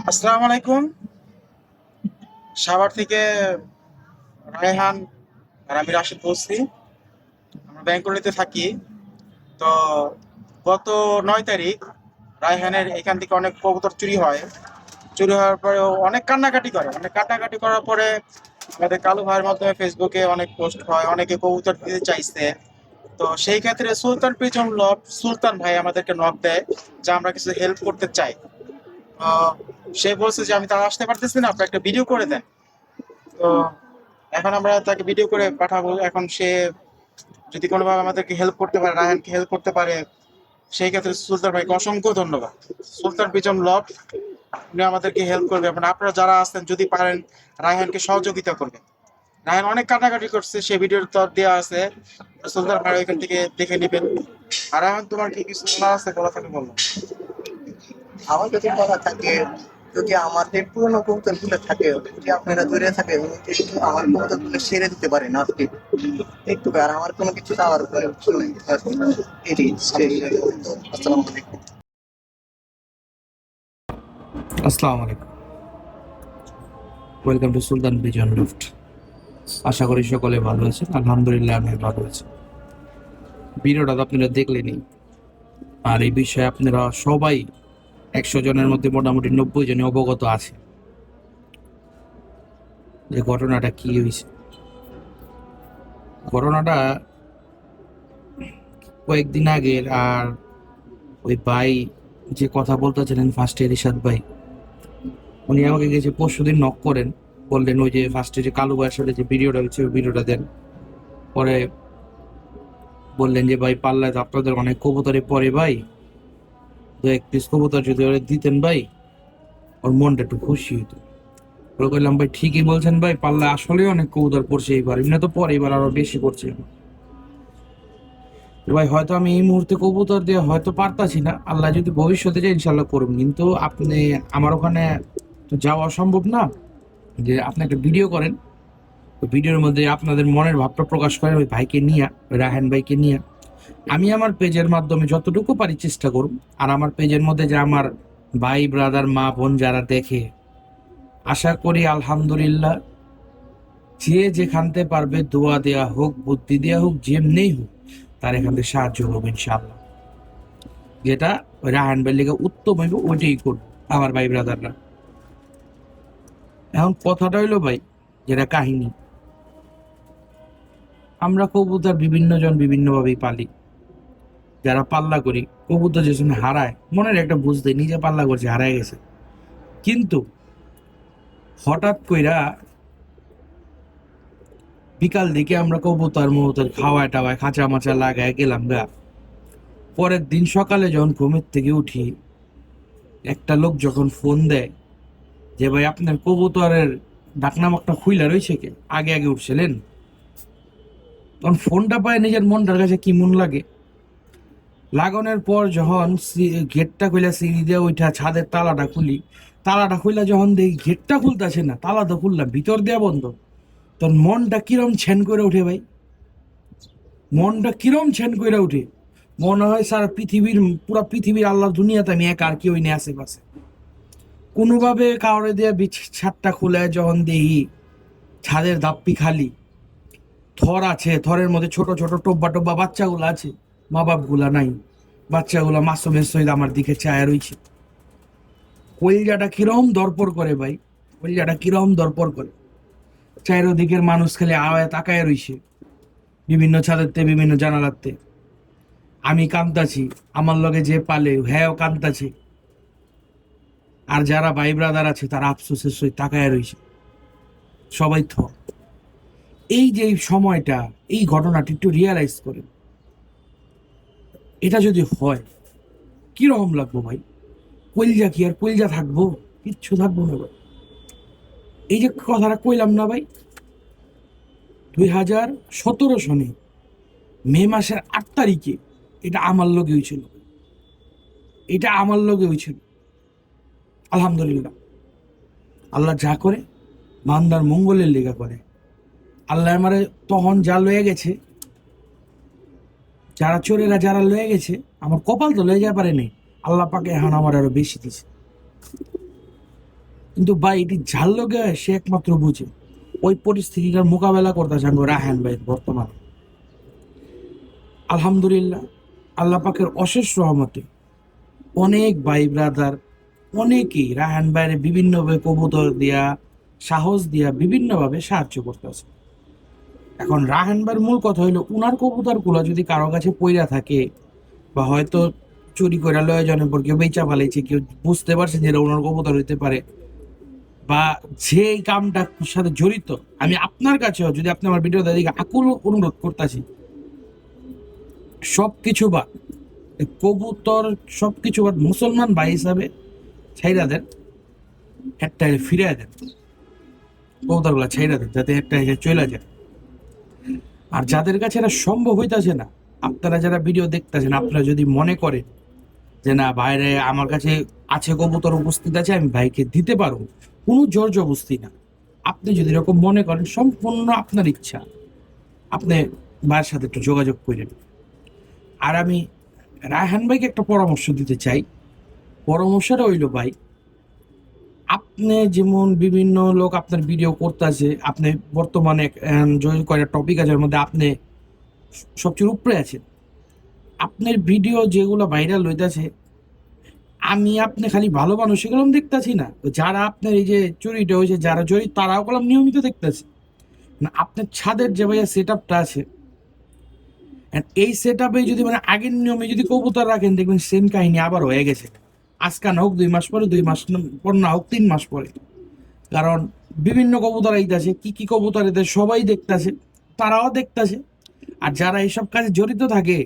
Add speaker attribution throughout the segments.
Speaker 1: আসসালামু আলাইকুম। সাভার থেকে রায়হান আর আমি রাশিদ বলছি। আমরা ব্যাঙ্কলিতে থাকি। তো গত নয় তারিখ রায়হানের এখান থেকে অনেক কবুতর চুরি হয়। চুরি হওয়ার পরে অনেক কান্নাকাটি করে। অনেক কান্নাকাটি করার পরে আমাদের কালু ভাইয়ের মাধ্যমে ফেসবুকে অনেক পোস্ট হয়, অনেকে কবুতর দিতে চাইছে। তো সেই ক্ষেত্রে সুলতান প্রিজম লব, সুলতান ভাই আমাদেরকে নক দেয় যে আমরা কিছু হেল্প করতে চাই। সে বলছে যে আমি তারা আসতে পারতেছি না আপনি একটা ভিডিও করে দেন। তো এখন আমরা তাকে ভিডিও করে পাঠাবো। এখন সে যদি কোনোভাবে আমাদেরকে হেল্প করতে পারে, রায়হানকে হেল্প করতে পারে, সেই ক্ষেত্রে সুলতান ভাইকে অসংখ্য ধন্যবাদ। সুলতান প্রিজম লব উনি আমাদেরকে হেল্প করবে। এবং আপনারা যারা আছেন, যদি পারেন, রায়হানকে সহযোগিতা করবেন। রায়হান অনেক কাটাকাটি করছে, সে ভিডিওর তর দেওয়া আছে। সুলতান ভাই ওইখান থেকে দেখে নেবেন। আর রায়হান, তোমার কি কিছু আছে? বলা থাকে বলল
Speaker 2: আমার যদি কথা থাকে, যদি আমাদের পুরোনো কবুতরগুলো থাকে, যদি আপনারা ধরে থাকে আমার কবুতরগুলো সেরে দিতে পারেন আজকে। একটু আর আমার কোনো কিছু চাওয়ার এটি আসসালামু আলাইকুম।
Speaker 3: ওয়েলকাম টু সুলতান বিজন আশা করি সকলে ভালো আছেন। আলহামদুলিল্লাহ আমি ভালো আছি। ভিডিওটা আপনারা দেখলেনই। আর এই বিষয়ে আপনারা সবাই একশো জনের মধ্যে মোটামুটি নব্বই জনে অবগত আছে। যে ঘটনাটা কি হয়েছে? ঘটনাটা কয়েকদিন আগের আর ওই ভাই যে কথা বলতে বলতেছিলেন ফার্স্টে রিশাদ ভাই, উনি আমাকে গেছে পরশু দিন নক করেন, বললেন ওই যে ফার্স্টে যে কালু ভাইয়ের যে ভিডিওটা হচ্ছে ওই ভিডিওটা দেন। পরে বললেন যে, ভাই, পাল্লায় তো আপনাদের অনেক কবুতরে পরে ভাই দু এক পিস কবুতর যদি ওরা দিতেন ভাই, ওর মনটা একটু খুশি হতো ওরা বললাম ভাই, ঠিকই বলছেন ভাই পাল্লা আসলেই অনেক কবুতর পড়ছে এইবার, এমনি তো পরে এবার আরও বেশি পড়ছে। ভাই, হয়তো আমি এই মুহূর্তে কবুতর দিয়ে হয়তো পারতাছি না, আল্লাহ যদি ভবিষ্যতে যায় ইনশাল্লাহ করুন কিন্তু আপনি, আমার ওখানে তো যাওয়া সম্ভব না, যে আপনি একটা ভিডিও করেন ভিডিওর মধ্যে আপনাদের মনের ভাবটা প্রকাশ করেন ওই ভাইকে নিয়ে রাহেন ভাইকে নিয়ে। আমি আমার পেজের মাধ্যমে যতটুকু পারি চেষ্টা করুন। আর আমার পেজের মধ্যে যে আমার ভাই ব্রাদার মা, বোন যারা দেখে, আশা করি আলহামদুলিল্লাহ যে যেখানতে পারবে দোয়া দেয়া হোক, বুদ্ধি দেয়া হোক যেমনি হোক, তার এখান থেকে সাহায্য হবে ইনশাআল্লাহ। যেটা রাহান বেল্লিকে উত্তম হইব, ওইটাই করব আমার ভাই ব্রাদাররা এখন কথাটা হইল ভাই, যেটা কাহিনী। আমরা কবুতর বিভিন্ন জন বিভিন্ন ভাবেই পালি। যারা পাল্লা করি, কবুতর যে সময় হারায়, মনের একটা বুঝতে নিজে পাল্লা করছে, হারায় গেছে। কিন্তু হঠাৎ কইরা বিকাল দিকে আমরা কবুতর মবুতর খাওয়ায় টাওয়ায় খাঁচা মাচা লাগায় গেলাম গা। পরের দিন সকালে যখন ঘুমের থেকে উঠি, একটা লোক যখন ফোন দেয় যে, ভাই, আপনার কবুতরের ডাকনা মাকনা খুইলা রয়েছে কে? আগে আগে উঠছিলেন? তখন ফোনটা পায় নিজের মনটার কাছে কি মন লাগে। লাগানোর পর যখন গেটটা খুলে সিঁড়ি দিয়ে ওইটা ছাদের তালাটা খুলি, তালাটা খুলে যখন দেখি গেটটা খুলতেছে না, তালা তো খুললাম, ভিতর দেওয়া বন্ধ। তখন মনটা কিরম ছেন করে উঠে ভাই। মনটা কিরম ছেন করে উঠে মনে হয় সারা পৃথিবীর, পুরা পৃথিবীর আল্লাহ দুনিয়াতে আমি এক আর কি কেউ নেই আশেপাশে। কোনোভাবে কাউরে দিয়ে ছাদটা খুলে যখন দেখি, ছাদের দাপ্পি খালি। থর আছে, থরের মধ্যে ছোট ছোট টোব্বা টোব্বা বাচ্চাগুলো আছে। মা বাপগুলা নাই। বাচ্চাগুলো মাসুমের সহিত আমার দিকে চায়া রইছে। কইলজাটা কিরম দরপর করে ভাই? কইলজাটা কিরম দরপর করে? চারিদিকের মানুষ খালি আওয়ায় তাকায় রইছে। বিভিন্ন ছাদেরতে, বিভিন্ন জানালাতে আমি কান্তাছি আমার লগে যে পালে হ্যাঁ কান্তাছে আর যারা ভাই ব্রাদার আছে, তারা আফসোসের সহিত তাকায় রইছে। সবাই থ এই যে সময়টা, এই ঘটনাটি একটু রিয়ালাইজ করেন। এটা যদি হয়, কীরকম লাগবো ভাই? কইলজা কি আর কইলজা থাকব? কিচ্ছু থাকব না ভাই। এই যে কথাটা কইলাম না ভাই, দুই হাজার সতেরো সনে মে মাসের আট তারিখে এটা আমার লগে হয়েছিল এটা আমার লগে হয়েছিল আলহামদুলিল্লাহ। আল্লাহ যা করে, বান্দার মঙ্গলের লেগা করে। আল্লাহ আমারে তখন যা লয়ে গেছে, যারা চোরেরা যারা লয়ে গেছে, আমার কপাল তো লয়ে যা পারে নাই। আল্লাহ পাকে এখন আমার আরও বেশি দিছে। কিন্তু ভাই, এটি ঝাল হয় সে একমাত্র বুঝে। ওই পরিস্থিতিটার মোকাবেলা করতেছে আমি রাহান ভাই বর্তমানে। আলহামদুলিল্লাহ, আল্লাহ পাকের অশেষ রহমতে অনেক ভাই ব্রাদার, অনেকেই রাহান ভাইয়ের বিভিন্নভাবে কবুতর দিয়া, সাহস দিয়া বিভিন্নভাবে সাহায্য করতেছে এখন রাহান ভাইয়ের মূল কথা হইল, উনার কবুতরগুলো যদি কারও কাছে পইরা থাকে বা হয়তো চুরি করে লয় জনের পর কেউ বেচা ফেলেছে কেউ বুঝতে পারছে যে ওনার কবুতর হইতে পারে বা যে এই কামটার সাথে জড়িত, আমি আপনার কাছেও যদি আপনি আমার ভিডিও দিকে আকুল অনুরোধ করতেছি সব কিছু বা কবুতর সব কিছু বাদ, মুসলমান ভাই হিসাবে ছাইরা দেন একটা ফিরে দেন, কবুতরগুলা ছাইরা দেন, যাতে একটা চলে যায়। আর যাদের কাছে এটা সম্ভব হইতাছে না, আপনারা যারা ভিডিও দেখতেছেন, আপনারা যদি মনে করেন যে না বাইরে আমার কাছে আছে কবুতর, উপস্থিত আছে, আমি ভাইকে দিতে পারব। কোনো জোর জবস্তি না। আপনি যদি এরকম মনে করেন, সম্পূর্ণ আপনার ইচ্ছা। আপনি ভাইয়ের সাথে একটু যোগাযোগ করেন। আর আমি রায়হান ভাইকে একটা পরামর্শ দিতে চাই। পরামর্শটা হইল ভাই আপনি যেমন বিভিন্ন লোক আপনার ভিডিও করতেছে, আপনি বর্তমানে কয়েকটা টপিক আছে মধ্যে আপনি সবচেয়ে উপরে আছেন। আপনার ভিডিও যেগুলো ভাইরাল হইতাছে, আমি আপনি খালি ভালো মানুষ, সেগুলো দেখতেছি না। যারা আপনার এই যে চুরিটা হয়েছে, যারা চুরি তারাও কলম নিয়মিত দেখতেছে। না আপনার ছাদের যে ভাইয়া সেট আপটা আছে এই সেট আপে যদি মানে আগের নিয়মে যদি কবুতর রাখেন, দেখবেন সেম কাহিনী আবার হয়ে গেছে। আজকা না হোক দুই মাস পরে, দুই মাস পর না হোক তিন মাস পরে। কারণ বিভিন্ন কবুতর আইতাছে, কি কি কবুতর এতে সবাই দেখতাছে, তারাও দেখতাছে। আর যারা এইসব কাজে জড়িত থাকে,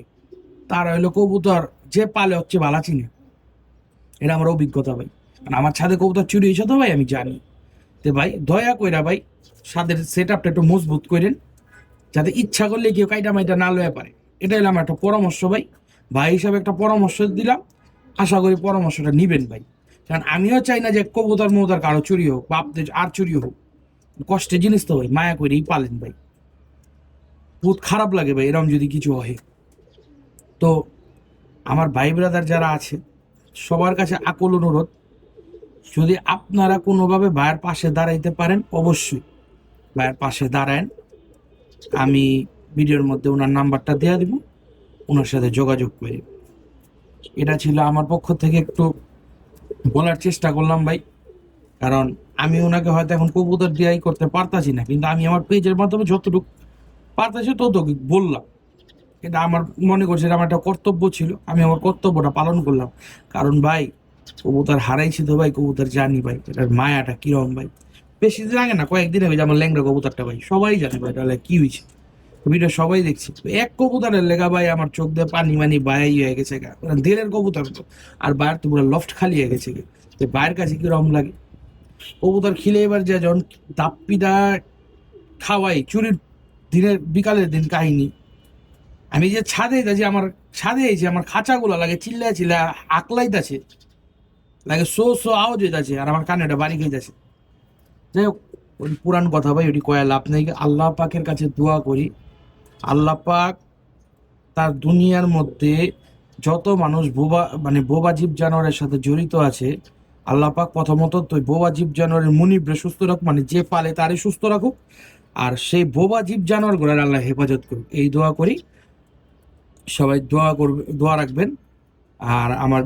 Speaker 3: তারা হইল কবুতর যে পালে হচ্ছে বালা চিনে। এটা আমার অভিজ্ঞতা ভাই। কারণ আমার ছাদে কবুতর চুরি হয়েছে তো ভাই, আমি জানি। তো ভাই, দয়া কইরা ভাই, ছাদের সেট আপটা একটু মজবুত করেন, যাতে ইচ্ছা করলে কেউ কাইটা মাইটা না লয়ে পারে। এটা হলো আমার একটা পরামর্শ ভাই। ভাই হিসাবে একটা পরামর্শ দিলাম আশা করি পরামর্শটা নিবেন ভাই। কারণ আমিও চাই না যে কবুতর মবুতর কারও চুরি হোক বা আর চুরি হোক। কষ্টের জিনিস তো ভাই, মায়া করেই পালেন ভাই। বহুত খারাপ লাগে ভাই এরকম যদি কিছু হয়। তো আমার ভাই ব্রাদার যারা আছে, সবার কাছে আকুল অনুরোধ, যদি আপনারা কোনোভাবে ভাইয়ের পাশে দাঁড়াইতে পারেন, অবশ্যই ভাইয়ের পাশে দাঁড়ায়েন আমি ভিডিওর মধ্যে ওনার নাম্বারটা দেওয়া দিব, ওনার সাথে যোগাযোগ করি। এটা ছিল আমার পক্ষ থেকে একটু বলার চেষ্টা করলাম ভাই। কারণ আমি ওনাকে হয়তো এখন কবুতর দিয়াই করতে পারতাছি না, কিন্তু আমি আমার পেজের মাধ্যমে যতটুকু পারতাছি ততটুকু বললাম। এটা আমার মনে করছে আমার একটা কর্তব্য ছিল, আমি আমার কর্তব্যটা পালন করলাম। কারণ ভাই, কবুতর হারাইছি তো ভাই, কবুতর জানি ভাই, এটার মায়াটা কীরকম ভাই? বেশি দিন আগে না, কয়েকদিন যে আমার ল্যাংড়া কবুতরটা ভাই, সবাই জানে ভাই তাহলে কি হয়েছে ভিডিও সবাই দেখছি। এক কবুতরের লেগা ভাই আমার চোখ দিয়ে পানি মানি বায়াই হয়ে গেছে মানে দেড়ের কবুতর তো। আর বাইরে তো পুরো লফট খালি হয়ে গেছে। তো বাইরের কাছে কীরকম লাগে? কবুতর খিলে এবার যে যখন দাপ্পিটা খাওয়াই চুরির দিনের, বিকালের দিন কাহিনী। আমি যে ছাদে যাচ্ছি আমার ছাদে এসে আমার খাঁচাগুলো লাগে চিল্লা চিল্লা আকলাইতাছে লাগে সো সো আওয়াজ হইতাছে আর আমার কানে বাড়ি খেয়েছে যাই হোক, ওই পুরান কথা ভাই, ওটি কয়া লাভ নেই। আল্লাহ পাকের কাছে দোয়া করি। আল্লাহ পাক তার দুনিয়ার মধ্যে যত মানুষ বোবা মানে বোবা জীব জানোয়ারের সাথে জড়িত আছে, আল্লাহ পাক প্রথমত তো বোবা জীব জানোয়ারের মুনিবরে সুস্থ রাখুক মানে যে পালে তারই সুস্থ রাখুক, আর সেই বোবা জীব জানোয়ারগুলার আল্লাহ হেফাজত করুক। এই দোয়া করি। সবাই দোয়া করবে, দোয়া রাখবেন। আর আমার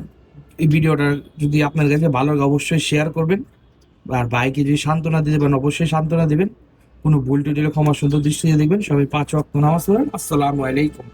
Speaker 3: এই ভিডিওটা যদি আপনার কাছে ভালো লাগে, অবশ্যই শেয়ার করবেন। আর ভাইকে যদি সান্ত্বনা দিতে পারেন অবশ্যই সান্ত্বনা দিবেন। কোনো ভুল টুটিলে ক্ষমা সুন্দর দৃষ্টিতে দেখবেন। সবাই পাঁচ অক্ষ নামাজ পড়েন। আসসালামু আলাইকুম।